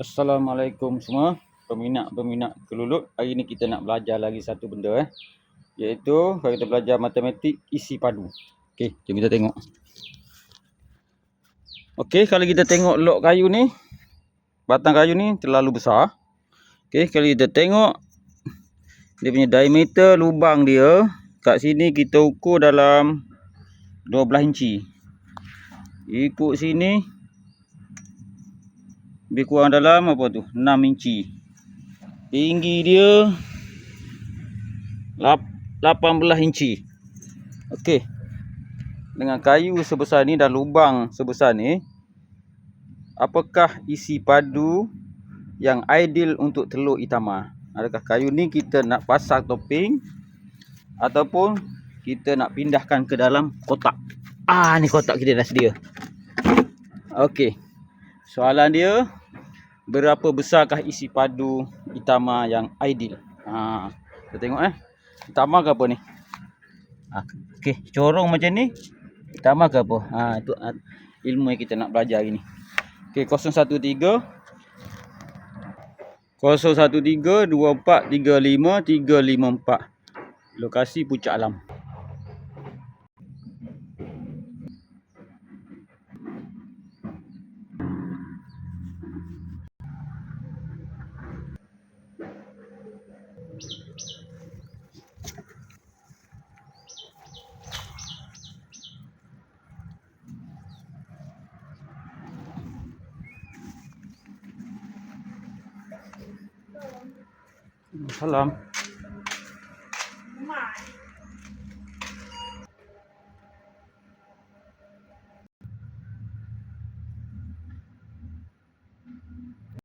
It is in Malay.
Assalamualaikum semua peminat-peminat kelulut. Hari ni kita nak belajar lagi satu benda eh. Iaitu kalau kita belajar matematik isi padu. Okey, jom kita tengok. Okey, kalau kita tengok lok kayu ni, batang kayu ni terlalu besar. Okey, kalau kita tengok dia punya diameter lubang dia kat sini kita ukur dalam 12 inci. Ikut sini lebih kurang dalam apa tu? 6 inci. Tinggi dia 18 inci. Okey. dengan kayu sebesar ni dan lubang sebesar ni apakah isi padu yang ideal untuk telur itama adakah kayu ni kita nak pasang topping ataupun kita nak pindahkan ke dalam kotak? Ah ni kotak kita dah sedia. Okey. Soalan dia berapa besarkah isi padu itama yang ideal. Ha, kita tengok eh. Itama ke apa ni? Ha, okey, corong macam ni. Itama ke apa? Ha, itu ilmu yang kita nak belajar hari ni. Okey, 013 013 2435 354. Lokasi Puncak Alam. 哈喽。